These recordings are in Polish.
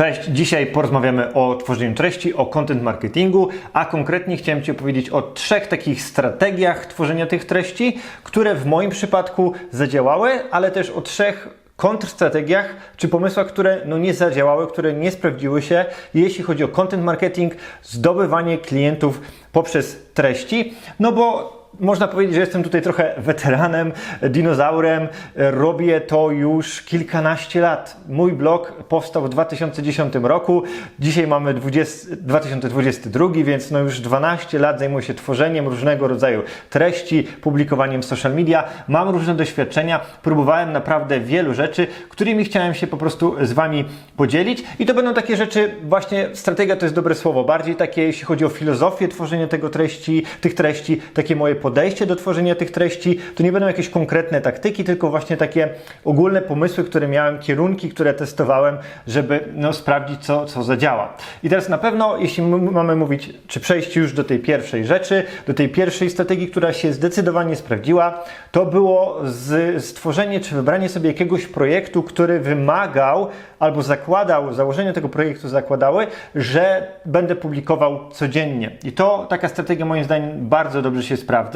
Cześć, dzisiaj porozmawiamy o tworzeniu treści, o content marketingu, a konkretnie chciałem Ci opowiedzieć o trzech takich strategiach tworzenia tych treści, które w moim przypadku zadziałały, ale też o trzech kontrstrategiach czy pomysłach, które no nie zadziałały, które nie sprawdziły się, jeśli chodzi o content marketing, zdobywanie klientów poprzez treści, no bo można powiedzieć, że jestem tutaj trochę weteranem, dinozaurem. Robię to już kilkanaście lat. Mój blog powstał w 2010 roku. Dzisiaj mamy 20, 2022, więc no już 12 lat zajmuję się tworzeniem różnego rodzaju treści, publikowaniem w social media. Mam różne doświadczenia. Próbowałem naprawdę wielu rzeczy, którymi chciałem się po prostu z Wami podzielić. I to będą takie rzeczy, właśnie strategia to jest dobre słowo, bardziej takie, jeśli chodzi o filozofię tworzenia tego treści, tych treści, takie moje podejście do tworzenia tych treści, to nie będą jakieś konkretne taktyki, tylko właśnie takie ogólne pomysły, które miałem, kierunki, które testowałem, żeby no, sprawdzić, co, co zadziała. I teraz na pewno, jeśli mamy mówić, czy przejść już do tej pierwszej rzeczy, do tej pierwszej strategii, która się zdecydowanie sprawdziła, to było z, stworzenie czy wybranie sobie jakiegoś projektu, który wymagał albo zakładał, założenia tego projektu zakładały, że będę publikował codziennie. I to taka strategia moim zdaniem bardzo dobrze się sprawdza.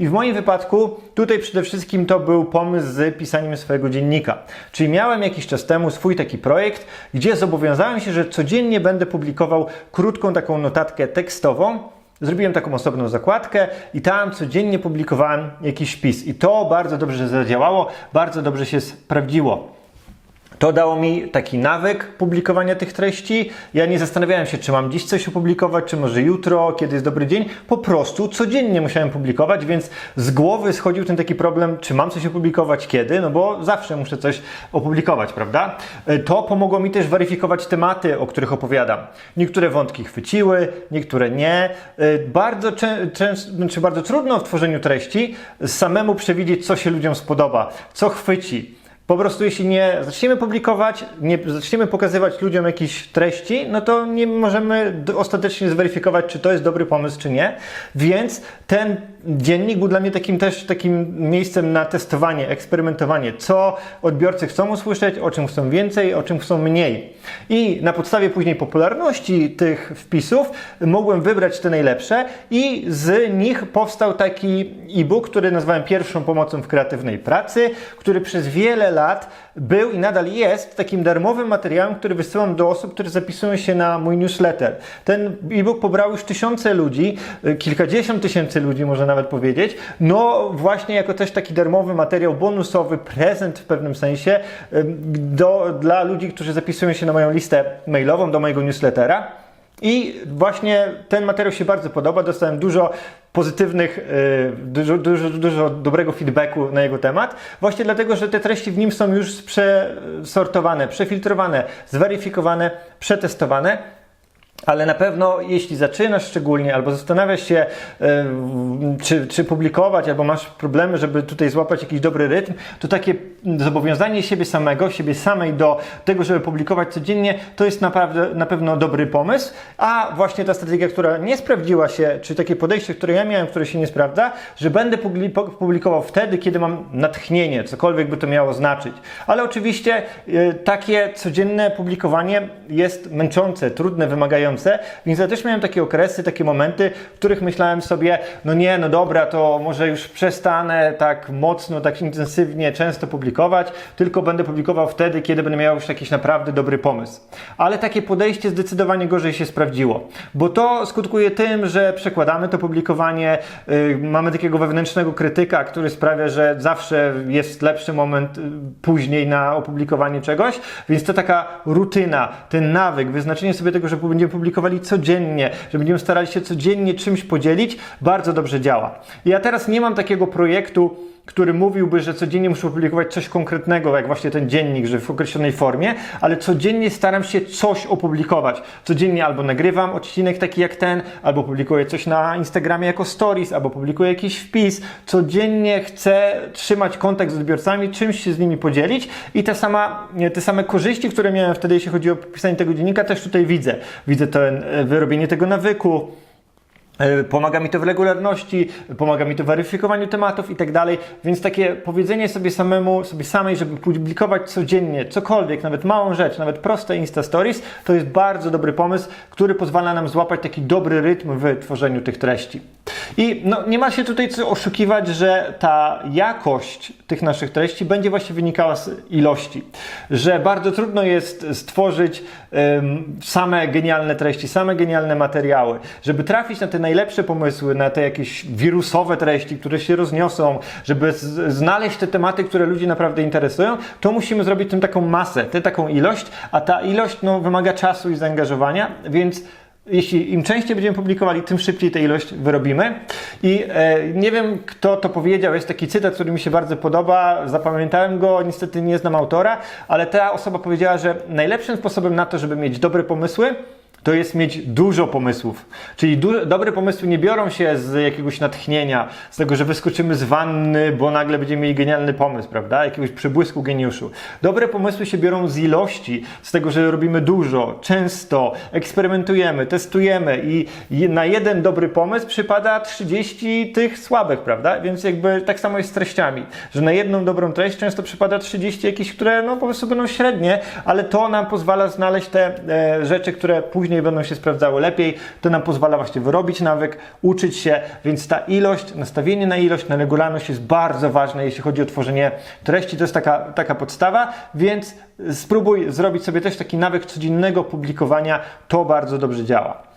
I w moim wypadku tutaj przede wszystkim to był pomysł z pisaniem swojego dziennika. Czyli miałem jakiś czas temu swój taki projekt, gdzie zobowiązałem się, że codziennie będę publikował krótką taką notatkę tekstową, Zrobiłem taką osobną zakładkę i tam codziennie publikowałem jakiś wpis. I to bardzo dobrze zadziałało, bardzo dobrze się sprawdziło. To dało mi taki nawyk publikowania tych treści. Ja nie zastanawiałem się, czy mam dziś coś opublikować, czy może jutro, kiedy jest dobry dzień. Po prostu codziennie musiałem publikować, więc z głowy schodził ten taki problem, czy mam coś opublikować, kiedy, no bo zawsze muszę coś opublikować, prawda? E, To pomogło mi też weryfikować tematy, o których opowiadam. Niektóre wątki chwyciły, niektóre nie. E, Bardzo, często, znaczy bardzo trudno w tworzeniu treści samemu przewidzieć, co się ludziom spodoba, co chwyci. Po prostu jeśli nie zaczniemy publikować, nie zaczniemy pokazywać ludziom jakichś treści, no to nie możemy ostatecznie zweryfikować, czy to jest dobry pomysł, czy nie. Więc ten dziennik był dla mnie takim też takim miejscem na testowanie, eksperymentowanie, co odbiorcy chcą usłyszeć, o czym chcą więcej, o czym chcą mniej. I na podstawie później popularności tych wpisów mogłem wybrać te najlepsze i z nich powstał taki e-book, który nazwałem pierwszą pomocą w kreatywnej pracy, który przez wiele lat był i nadal jest takim darmowym materiałem, który wysyłam do osób, które zapisują się na mój newsletter. Ten e-book pobrał już tysiące ludzi, y, kilkadziesiąt tysięcy ludzi można nawet powiedzieć. No właśnie jako też taki darmowy materiał bonusowy, prezent w pewnym sensie do, dla ludzi, którzy zapisują się na moją listę mailową, do mojego newslettera. I właśnie ten materiał się bardzo podoba. Dostałem dużo pozytywnych, yy, dużo, dużo, dużo dobrego feedbacku na jego temat. Właśnie dlatego, że te treści w nim są już przesortowane, przefiltrowane, zweryfikowane, przetestowane. Ale na pewno, jeśli zaczynasz szczególnie, albo zastanawiasz się, e, czy, czy publikować, albo masz problemy, żeby tutaj złapać jakiś dobry rytm, to takie zobowiązanie siebie samego, siebie samej do tego, żeby publikować codziennie, to jest naprawdę na pewno dobry pomysł. A właśnie ta strategia, która nie sprawdziła się, czy takie podejście, które ja miałem, które się nie sprawdza, że będę publi- publikował wtedy, kiedy mam natchnienie, cokolwiek by to miało znaczyć. Ale oczywiście e, takie codzienne publikowanie jest męczące, trudne, wymagające, więc ja też miałem takie okresy, takie momenty, w których myślałem sobie, no nie, no dobra, to może już przestanę tak mocno, tak intensywnie, często publikować, tylko będę publikował wtedy, kiedy będę miał już jakiś naprawdę dobry pomysł. Ale takie podejście zdecydowanie gorzej się sprawdziło, bo to skutkuje tym, że przekładamy to publikowanie, yy, mamy takiego wewnętrznego krytyka, który sprawia, że zawsze jest lepszy moment yy, później na opublikowanie czegoś, więc to taka rutyna, ten nawyk, wyznaczenie sobie tego, że będziemy publikowali codziennie, że będziemy starali się codziennie czymś podzielić, bardzo dobrze działa. Ja teraz nie mam takiego projektu, który mówiłby, że codziennie muszę publikować coś konkretnego, jak właśnie ten dziennik, że w określonej formie, ale codziennie staram się coś opublikować. Codziennie albo nagrywam odcinek taki jak ten, albo publikuję coś na Instagramie jako stories, albo publikuję jakiś wpis. Codziennie chcę trzymać kontakt z odbiorcami, czymś się z nimi podzielić i te, sama, te same korzyści, które miałem wtedy, jeśli chodzi o pisanie tego dziennika, też tutaj widzę. Widzę to e, wyrobienie tego nawyku, E, Pomaga mi to w regularności, pomaga mi to w weryfikowaniu tematów i tak dalej, więc takie powiedzenie sobie samemu, sobie samej, żeby publikować codziennie cokolwiek, nawet małą rzecz, nawet proste Insta Stories, to jest bardzo dobry pomysł, który pozwala nam złapać taki dobry rytm w tworzeniu tych treści. I no, nie ma się tutaj co oszukiwać, że ta jakość tych naszych treści będzie właśnie wynikała z ilości. Że bardzo trudno jest stworzyć em, same genialne treści, same genialne materiały. Żeby trafić na te najlepsze pomysły, na te jakieś wirusowe treści, które się rozniosą, żeby znaleźć te tematy, które ludzi naprawdę interesują, to musimy zrobić tym taką masę, tę taką ilość, a ta ilość no, wymaga czasu i zaangażowania, więc jeśli im częściej będziemy publikowali, tym szybciej tę ilość wyrobimy. I e, nie wiem, kto to powiedział, jest taki cytat, który mi się bardzo podoba, zapamiętałem go, niestety nie znam autora, ale ta osoba powiedziała, że najlepszym sposobem na to, żeby mieć dobre pomysły, to jest mieć dużo pomysłów. Czyli du- dobre pomysły nie biorą się z jakiegoś natchnienia, z tego, że wyskoczymy z wanny, bo nagle będziemy mieli genialny pomysł, prawda? Jakiegoś przebłysku geniuszu. Dobre pomysły się biorą z ilości, z tego, że robimy dużo, często, eksperymentujemy, testujemy i na jeden dobry pomysł przypada 30 tych słabych, prawda? Więc jakby tak samo jest z treściami, że na jedną dobrą treść często przypada 30 jakichś, które no po prostu będą średnie, ale to nam pozwala znaleźć te e, rzeczy, które później będą się sprawdzały lepiej. To nam pozwala właśnie wyrobić nawyk, uczyć się, więc ta ilość, nastawienie na ilość, na regularność jest bardzo ważne, jeśli chodzi o tworzenie treści. To jest taka, taka podstawa, więc spróbuj zrobić sobie też taki nawyk codziennego publikowania. To bardzo dobrze działa.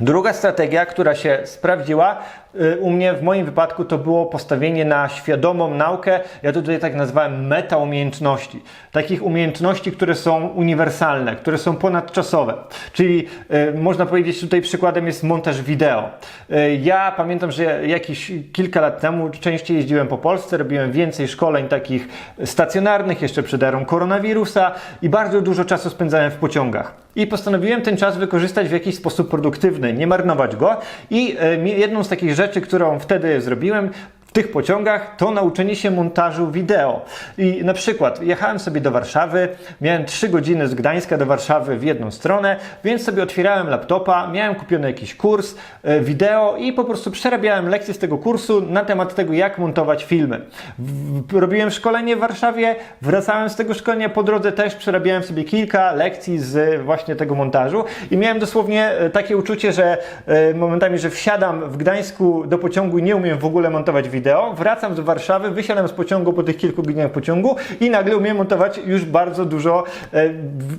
Druga strategia, która się sprawdziła, u mnie w moim wypadku to było postawienie na świadomą naukę. Ja to tutaj tak nazwałem meta umiejętności. Takich umiejętności, które są uniwersalne, które są ponadczasowe. Czyli y, można powiedzieć, tutaj przykładem jest montaż wideo. Y, ja pamiętam, że jakieś kilka lat temu częściej jeździłem po Polsce, robiłem więcej szkoleń takich stacjonarnych, jeszcze przed erą koronawirusa i bardzo dużo czasu spędzałem w pociągach. I postanowiłem ten czas wykorzystać w jakiś sposób produktywny, nie marnować go. I mi- jedną z takich rzeczy, którą wtedy zrobiłem, w tych pociągach to nauczenie się montażu wideo. I na przykład jechałem sobie do Warszawy, miałem 3 godziny z Gdańska do Warszawy w jedną stronę, więc sobie otwierałem laptopa, miałem kupiony jakiś kurs e, wideo i po prostu przerabiałem lekcje z tego kursu na temat tego, jak montować filmy. Robiłem szkolenie w Warszawie, wracałem z tego szkolenia, po drodze też przerabiałem sobie kilka lekcji z właśnie tego montażu i miałem dosłownie e, takie uczucie, że e, momentami, że wsiadam w Gdańsku do pociągu i nie umiem w ogóle montować wideo, wracam do Warszawy, wysiadam z pociągu po tych kilku godzinach pociągu i nagle umiem montować już bardzo dużo, e,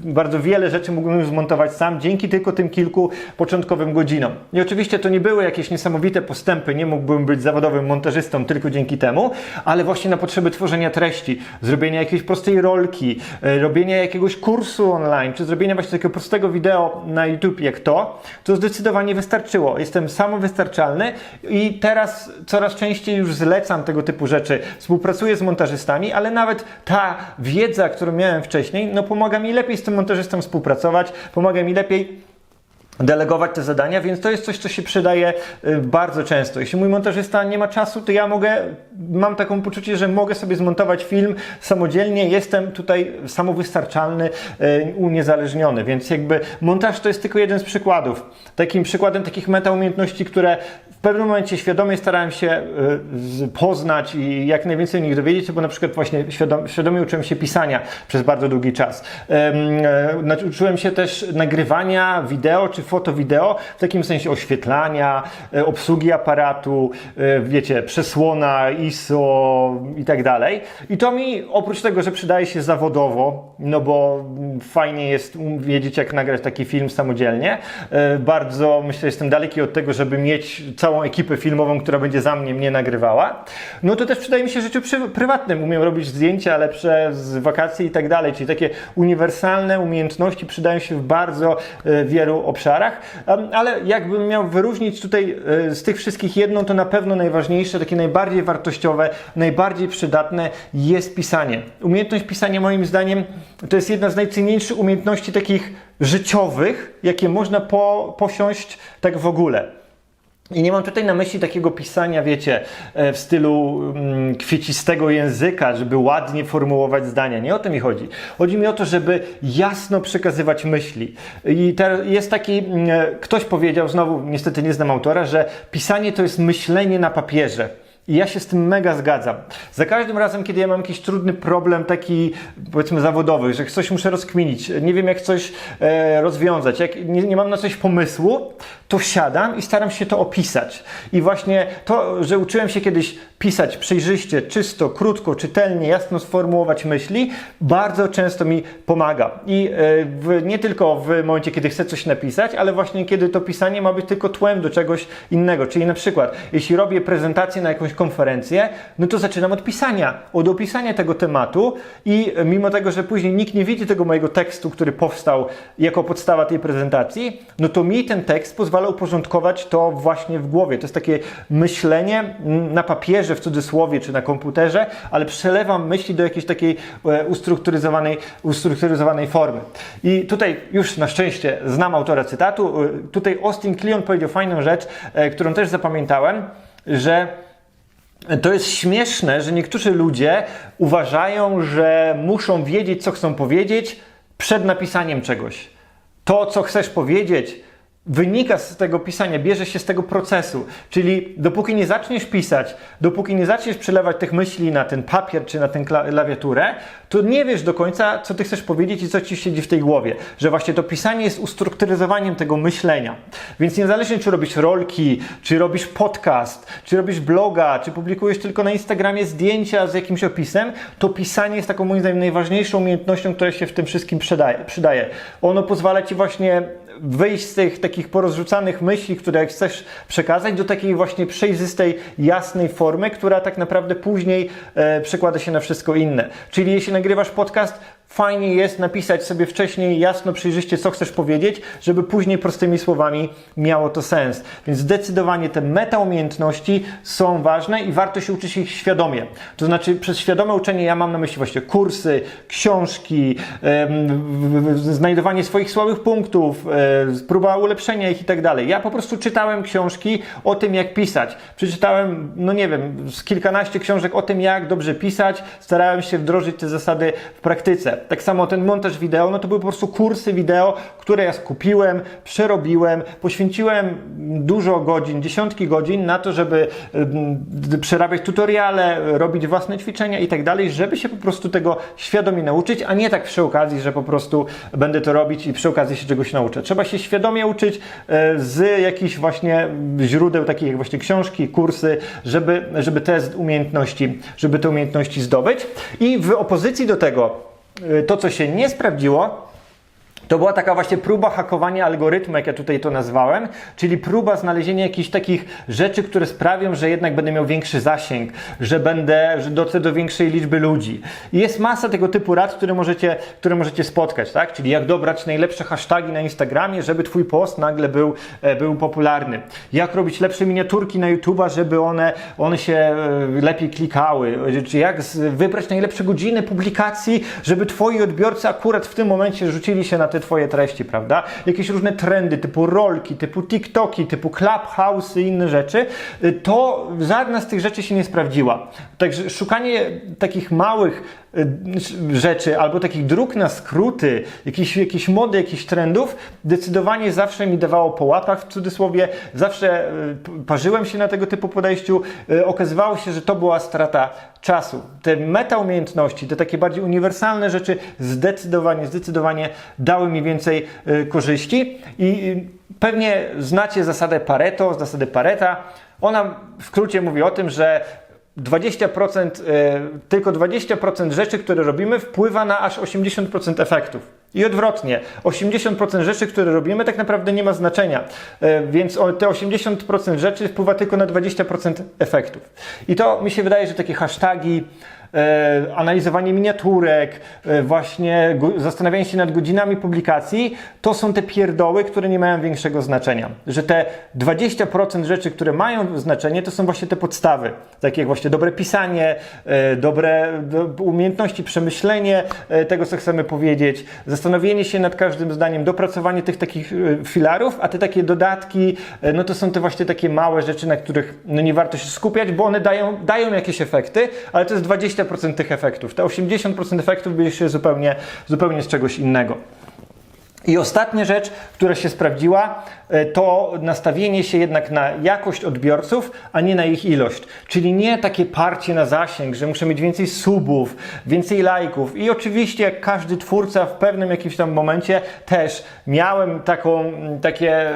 bardzo wiele rzeczy mógłbym zmontować sam dzięki tylko tym kilku początkowym godzinom. I oczywiście to nie były jakieś niesamowite postępy, nie mógłbym być zawodowym montażystą tylko dzięki temu, ale właśnie na potrzeby tworzenia treści, zrobienia jakiejś prostej rolki, e, robienia jakiegoś kursu online, czy zrobienia właśnie takiego prostego wideo na YouTube jak to, to zdecydowanie wystarczyło. Jestem samowystarczalny i teraz coraz częściej już zlecam tego typu rzeczy. Współpracuję z montażystami, ale nawet ta wiedza, którą miałem wcześniej, no pomaga mi lepiej z tym montażystą współpracować, pomaga mi lepiej delegować te zadania, więc to jest coś, co się przydaje y, bardzo często. Jeśli mój montażysta nie ma czasu, to ja mogę, mam taką poczucie, że mogę sobie zmontować film samodzielnie, jestem tutaj samowystarczalny, y, uniezależniony, więc jakby montaż to jest tylko jeden z przykładów. Takim przykładem takich meta umiejętności, które pewnym momencie świadomie starałem się z- poznać i jak najwięcej o nich dowiedzieć, bo na przykład właśnie świadom, świadomie uczyłem się pisania przez bardzo długi czas. E, Uczyłem się też nagrywania wideo czy foto-wideo, w takim sensie oświetlania, e, obsługi aparatu, e, wiecie, przesłona, ISO i tak dalej. I to mi oprócz tego, że przydaje się zawodowo, no bo fajnie jest wiedzieć, jak nagrać taki film samodzielnie, e, bardzo myślę, jestem daleki od tego, żeby mieć całą ekipę filmową, która będzie za mnie mnie nagrywała. No to też przydaje mi się życiu prywatnym. Umiem robić zdjęcia lepsze z wakacji i tak dalej, czyli takie uniwersalne umiejętności przydają się w bardzo e, wielu obszarach, ale jakbym miał wyróżnić tutaj e, z tych wszystkich jedną, to na pewno najważniejsze, takie najbardziej wartościowe, najbardziej przydatne jest pisanie. Umiejętność pisania moim zdaniem to jest jedna z najcenniejszych umiejętności takich życiowych, jakie można po, posiąść tak w ogóle. I nie mam tutaj na myśli takiego pisania, wiecie, e, w stylu mm, kwiecistego języka, żeby ładnie formułować zdania. Nie o to mi chodzi. Chodzi mi o to, żeby jasno przekazywać myśli. I jest taki, mm, e, ktoś powiedział, znowu niestety nie znam autora, że pisanie to jest myślenie na papierze. I ja się z tym mega zgadzam. Za każdym razem, kiedy ja mam jakiś trudny problem, taki powiedzmy zawodowy, że coś muszę rozkminić, nie wiem jak coś e, rozwiązać, jak nie, nie mam na coś pomysłu, to siadam i staram się to opisać. I właśnie to, że uczyłem się kiedyś pisać przejrzyście, czysto, krótko, czytelnie, jasno sformułować myśli, bardzo często mi pomaga. I e, w, nie tylko w momencie, kiedy chcę coś napisać, ale właśnie kiedy to pisanie ma być tylko tłem do czegoś innego. Czyli na przykład, jeśli robię prezentację na jakąś konferencję, no to zaczynam od pisania, od opisania tego tematu i mimo tego, że później nikt nie widzi tego mojego tekstu, który powstał jako podstawa tej prezentacji, no to mi ten tekst pozwala uporządkować to właśnie w głowie. To jest takie myślenie na papierze, w cudzysłowie, czy na komputerze, ale przelewam myśli do jakiejś takiej e, ustrukturyzowanej, ustrukturyzowanej formy. I tutaj już na szczęście znam autora cytatu. E, Tutaj Austin Kleon powiedział fajną rzecz, e, którą też zapamiętałem, że to jest śmieszne, że niektórzy ludzie uważają, że muszą wiedzieć, co chcą powiedzieć przed napisaniem czegoś. To, co chcesz powiedzieć, wynika z tego pisania, bierze się z tego procesu. Czyli dopóki nie zaczniesz pisać, dopóki nie zaczniesz przelewać tych myśli na ten papier czy na tę klawiaturę, to nie wiesz do końca, co ty chcesz powiedzieć i co ci siedzi w tej głowie. Że właśnie to pisanie jest ustrukturyzowaniem tego myślenia. Więc niezależnie, czy robisz rolki, czy robisz podcast, czy robisz bloga, czy publikujesz tylko na Instagramie zdjęcia z jakimś opisem, to pisanie jest taką moim zdaniem najważniejszą umiejętnością, która się w tym wszystkim przydaje. Ono pozwala ci właśnie wyjść z tych takich porozrzucanych myśli, które chcesz przekazać, do takiej właśnie przejrzystej, jasnej formy, która tak naprawdę później e, przekłada się na wszystko inne. Czyli jeśli nagrywasz podcast, fajnie jest napisać sobie wcześniej jasno, przejrzyście, co chcesz powiedzieć, żeby później prostymi słowami miało to sens. Więc zdecydowanie te meta umiejętności są ważne i warto się uczyć ich świadomie. To znaczy, przez świadome uczenie ja mam na myśli właśnie kursy, książki, znajdowanie swoich słabych punktów, e, próba ulepszenia ich i tak dalej. Ja po prostu czytałem książki o tym, jak pisać. Przeczytałem, no nie wiem, z kilkanaście książek o tym, jak dobrze pisać. Starałem się wdrożyć te zasady w praktyce. Tak samo ten montaż wideo, no to były po prostu kursy wideo, które ja skupiłem, przerobiłem, poświęciłem dużo godzin, dziesiątki godzin na to, żeby y, przerabiać tutoriale, robić własne ćwiczenia i tak dalej, żeby się po prostu tego świadomie nauczyć, a nie tak przy okazji, że po prostu będę to robić i przy okazji się czegoś nauczę. Trzeba się świadomie uczyć y, z jakichś właśnie źródeł, takich jak właśnie książki, kursy, żeby, żeby te umiejętności, żeby te umiejętności zdobyć. I w opozycji do tego, to, co się nie sprawdziło, to była taka właśnie próba hakowania algorytmu, jak ja tutaj to nazwałem, czyli próba znalezienia jakichś takich rzeczy, które sprawią, że jednak będę miał większy zasięg, że będę, że dotrę do większej liczby ludzi. I jest masa tego typu rad, które możecie, które możecie spotkać, tak? Czyli jak dobrać najlepsze hasztagi na Instagramie, żeby Twój post nagle był, e, był popularny. Jak robić lepsze miniaturki na YouTube'a, żeby one, one się e, lepiej klikały. Czy jak wybrać najlepsze godziny publikacji, żeby Twoi odbiorcy akurat w tym momencie rzucili się na te Twoje treści, prawda? Jakieś różne trendy typu rolki, typu TikToki, typu Clubhouse i inne rzeczy, y, to żadna z tych rzeczy się nie sprawdziła. Także szukanie takich małych rzeczy albo takich dróg na skróty, jakieś, jakieś mody, jakichś trendów, zdecydowanie zawsze mi dawało po łapach w cudzysłowie, zawsze y, parzyłem się na tego typu podejściu. Y, Okazywało się, że to była strata czasu. Te meta umiejętności, te takie bardziej uniwersalne rzeczy zdecydowanie, zdecydowanie dały mi więcej y, korzyści i y, pewnie znacie zasadę Pareto, zasadę Pareta. Ona w skrócie mówi o tym, że 20%, e, tylko 20% rzeczy, które robimy, wpływa na aż 80% efektów. I odwrotnie, 80% rzeczy, które robimy, tak naprawdę nie ma znaczenia, E, więc te 80% rzeczy wpływa tylko na 20% efektów. I to mi się wydaje, że takie hasztagi, analizowanie miniaturek, e, właśnie zastanawianie się nad godzinami publikacji, to są te pierdoły, które nie mają większego znaczenia. Że te 20% rzeczy, które mają znaczenie, to są właśnie te podstawy, takie jak właśnie dobre pisanie, e, dobre do, umiejętności, przemyślenie e, tego, co chcemy powiedzieć, zastanowienie się nad każdym zdaniem, dopracowanie tych takich e, filarów, a te takie dodatki, e, no to są te właśnie takie małe rzeczy, na których no nie warto się skupiać, bo one dają, dają jakieś efekty, ale to jest 20% tych efektów. Te 80% efektów bierze się zupełnie, zupełnie z czegoś innego. I ostatnia rzecz, która się sprawdziła, e, to nastawienie się jednak na jakość odbiorców, a nie na ich ilość. Czyli nie takie parcie na zasięg, że muszę mieć więcej subów, więcej lajków. I oczywiście jak każdy twórca w pewnym jakimś tam momencie też miałem taką, takie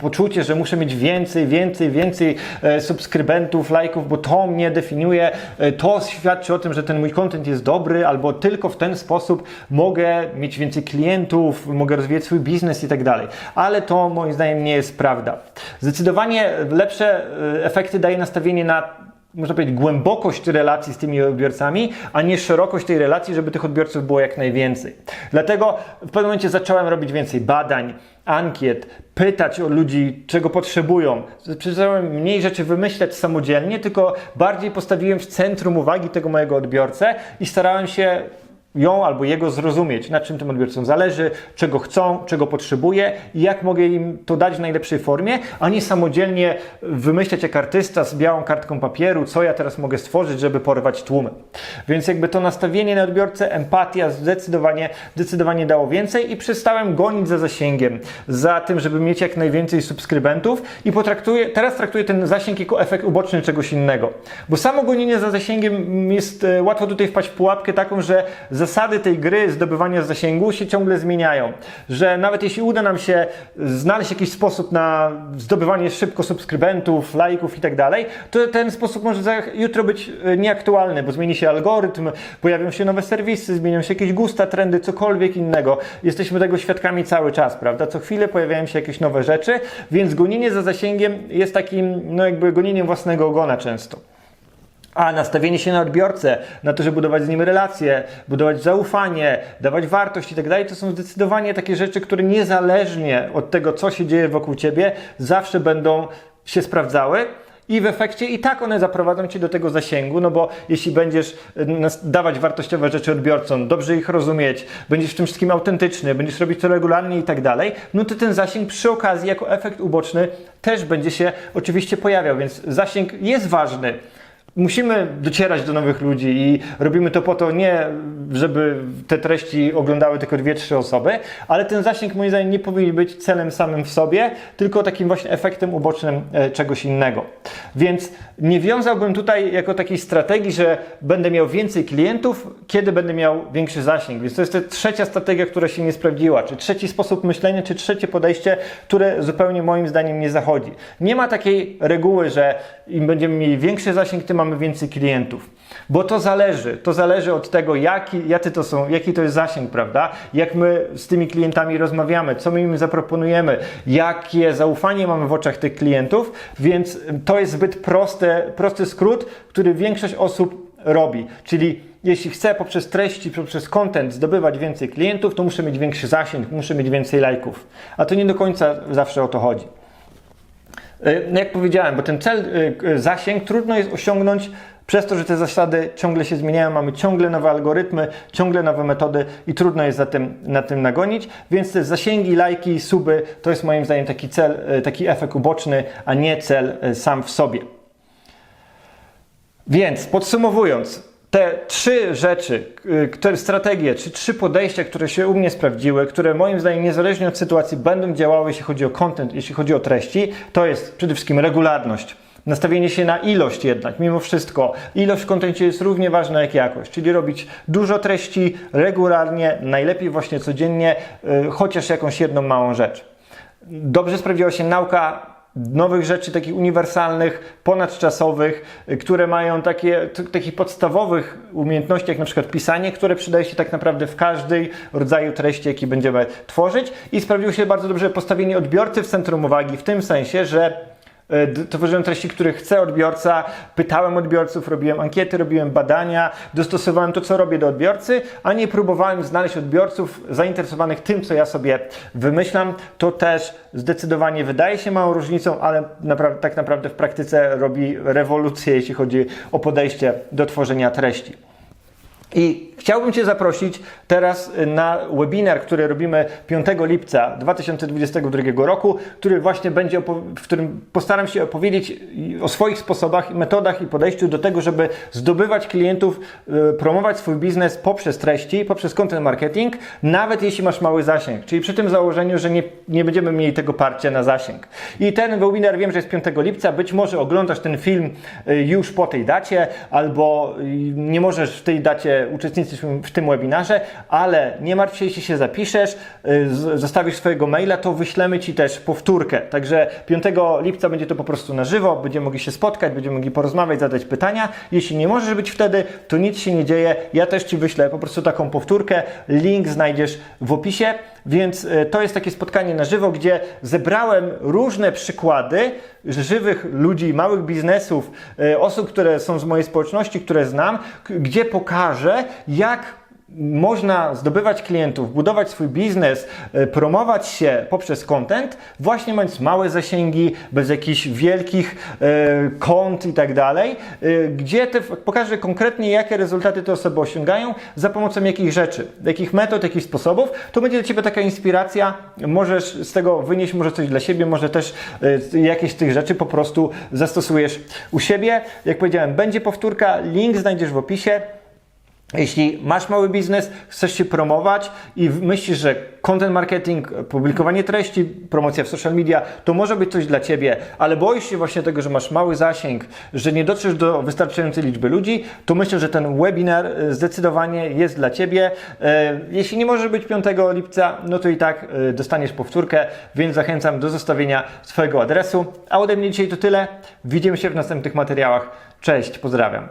poczucie, że muszę mieć więcej, więcej, więcej e, subskrybentów, lajków, bo to mnie definiuje, e, to świadczy o tym, że ten mój content jest dobry, albo tylko w ten sposób mogę mieć więcej klientów, mogę rozwijać swój biznes i tak dalej. Ale to moim zdaniem nie jest prawda. Zdecydowanie lepsze e, efekty daje nastawienie na można powiedzieć, głębokość relacji z tymi odbiorcami, a nie szerokość tej relacji, żeby tych odbiorców było jak najwięcej. Dlatego w pewnym momencie zacząłem robić więcej badań, ankiet, pytać o ludzi, czego potrzebują. Zacząłem mniej rzeczy wymyślać samodzielnie, tylko bardziej postawiłem w centrum uwagi tego mojego odbiorcę i starałem się ją albo jego zrozumieć, na czym tym odbiorcom zależy, czego chcą, czego potrzebuje i jak mogę im to dać w najlepszej formie, a nie samodzielnie wymyślać jak artysta z białą kartką papieru, co ja teraz mogę stworzyć, żeby porwać tłumy. Więc jakby to nastawienie na odbiorcę, empatia zdecydowanie, zdecydowanie dało więcej i przestałem gonić za zasięgiem, za tym, żeby mieć jak najwięcej subskrybentów i potraktuję, teraz traktuję ten zasięg jako efekt uboczny czegoś innego. Bo samo gonienie za zasięgiem jest e, łatwo tutaj wpaść w pułapkę taką, że zasady tej gry zdobywania zasięgu się ciągle zmieniają. Że nawet jeśli uda nam się znaleźć jakiś sposób na zdobywanie szybko subskrybentów, lajków i tak dalej, to ten sposób może za jutro być e, nieaktualny, bo zmieni się algorytm, pojawią się nowe serwisy, zmienią się jakieś gusta, trendy, cokolwiek innego. Jesteśmy tego świadkami cały czas, prawda? Co chwilę pojawiają się jakieś nowe rzeczy, więc gonienie za zasięgiem jest takim, no jakby gonieniem własnego ogona często. A nastawienie się na odbiorcę, na to, żeby budować z nim relacje, budować zaufanie, dawać wartość i tak dalej, to są zdecydowanie takie rzeczy, które niezależnie od tego, co się dzieje wokół ciebie, zawsze będą się sprawdzały. I w efekcie i tak one zaprowadzą cię do tego zasięgu, no bo jeśli będziesz y, dawać wartościowe rzeczy odbiorcom, dobrze ich rozumieć, będziesz w tym wszystkim autentyczny, będziesz robić to regularnie i tak dalej, no to ten zasięg przy okazji jako efekt uboczny też będzie się oczywiście pojawiał, więc zasięg jest ważny. Musimy docierać do nowych ludzi i robimy to po to nie, żeby te treści oglądały tylko dwie, trzy osoby, ale ten zasięg moim zdaniem nie powinien być celem samym w sobie, tylko takim właśnie efektem ubocznym e, czegoś innego. Więc nie wiązałbym tutaj jako takiej strategii, że będę miał więcej klientów, kiedy będę miał większy zasięg. Więc to jest ta trzecia strategia, która się nie sprawdziła, czy trzeci sposób myślenia, czy trzecie podejście, które zupełnie moim zdaniem nie zachodzi. Nie ma takiej reguły, że im będziemy mieli większy zasięg, tym mamy więcej klientów. Bo to zależy. To zależy od tego, jaki, jacy to są, jaki to jest zasięg, prawda? Jak my z tymi klientami rozmawiamy, co my im zaproponujemy, jakie zaufanie mamy w oczach tych klientów, więc to jest zbyt proste, prosty skrót, który większość osób robi. Czyli jeśli chcę poprzez treści, poprzez content zdobywać więcej klientów, to muszę mieć większy zasięg, muszę mieć więcej lajków. A to nie do końca zawsze o to chodzi. No jak powiedziałem, bo ten cel, y, zasięg trudno jest osiągnąć przez to, że te zasady ciągle się zmieniają, mamy ciągle nowe algorytmy, ciągle nowe metody i trudno jest za tym, na tym nagonić, więc te zasięgi, lajki, suby to jest moim zdaniem taki cel, y, taki efekt uboczny, a nie cel sam w sobie. Więc podsumowując, te trzy rzeczy, y, które, strategie, czy trzy podejścia, które się u mnie sprawdziły, które moim zdaniem niezależnie od sytuacji będą działały, jeśli chodzi o content, jeśli chodzi o treści, to jest przede wszystkim regularność. Nastawienie się na ilość jednak, mimo wszystko. Ilość w kontencie jest równie ważna jak jakość, czyli robić dużo treści regularnie, najlepiej właśnie codziennie, y, chociaż jakąś jedną małą rzecz. Dobrze sprawdziła się nauka nowych rzeczy, takich uniwersalnych, ponadczasowych, y, które mają takie, takich podstawowych umiejętności, jak na przykład pisanie, które przydaje się tak naprawdę w każdej rodzaju treści, jaki będziemy tworzyć. I sprawdziło się bardzo dobrze postawienie odbiorcy w centrum uwagi, w tym sensie, że tworzyłem treści, które chce odbiorca, pytałem odbiorców, robiłem ankiety, robiłem badania, dostosowałem to, co robię do odbiorcy, a nie próbowałem znaleźć odbiorców zainteresowanych tym, co ja sobie wymyślam. To też zdecydowanie wydaje się małą różnicą, ale napra- tak naprawdę w praktyce robi rewolucję, jeśli chodzi o podejście do tworzenia treści. I chciałbym Cię zaprosić teraz na webinar, który robimy 5 lipca 2022 roku, który właśnie będzie, w którym postaram się opowiedzieć o swoich sposobach, metodach i podejściu do tego, żeby zdobywać klientów, y, promować swój biznes poprzez treści, poprzez content marketing, nawet jeśli masz mały zasięg. Czyli przy tym założeniu, że nie, nie będziemy mieli tego parcia na zasięg. I ten webinar wiem, że jest 5 lipca, być może oglądasz ten film y, już po tej dacie, albo y, nie możesz w tej dacie uczestniczyć w tym webinarze, ale nie martw się, jeśli się zapiszesz, y, zostawisz swojego maila, to wyślemy Ci też powtórkę. Także 5 lipca będzie to po prostu na żywo, będziemy mogli się spotkać, będziemy mogli porozmawiać, zadać pytania. Jeśli nie możesz być wtedy, to nic się nie dzieje, ja też Ci wyślę po prostu taką powtórkę, link znajdziesz w opisie, więc y, to jest takie spotkanie na żywo, gdzie zebrałem różne przykłady żywych ludzi, małych biznesów, y, osób, które są z mojej społeczności, które znam, gdzie pokażę, jak można zdobywać klientów, budować swój biznes, y, promować się poprzez content, właśnie mając małe zasięgi, bez jakichś wielkich y, kont i tak dalej, y, gdzie te, pokażę konkretnie, jakie rezultaty te osoby osiągają, za pomocą jakich rzeczy, jakich metod, jakich sposobów. To będzie dla Ciebie taka inspiracja, możesz z tego wynieść może coś dla siebie, może też jakieś z tych rzeczy po prostu zastosujesz u siebie. Jak powiedziałem, będzie powtórka, link znajdziesz w opisie. Jeśli masz mały biznes, chcesz się promować i myślisz, że content marketing, publikowanie treści, promocja w social media to może być coś dla Ciebie, ale boisz się właśnie tego, że masz mały zasięg, że nie dotrzesz do wystarczającej liczby ludzi, to myślę, że ten webinar e, zdecydowanie jest dla Ciebie. E, Jeśli nie możesz być 5 lipca, no to i tak e, dostaniesz powtórkę, więc zachęcam do zostawienia swojego adresu. A ode mnie dzisiaj to tyle. Widzimy się w następnych materiałach. Cześć, pozdrawiam.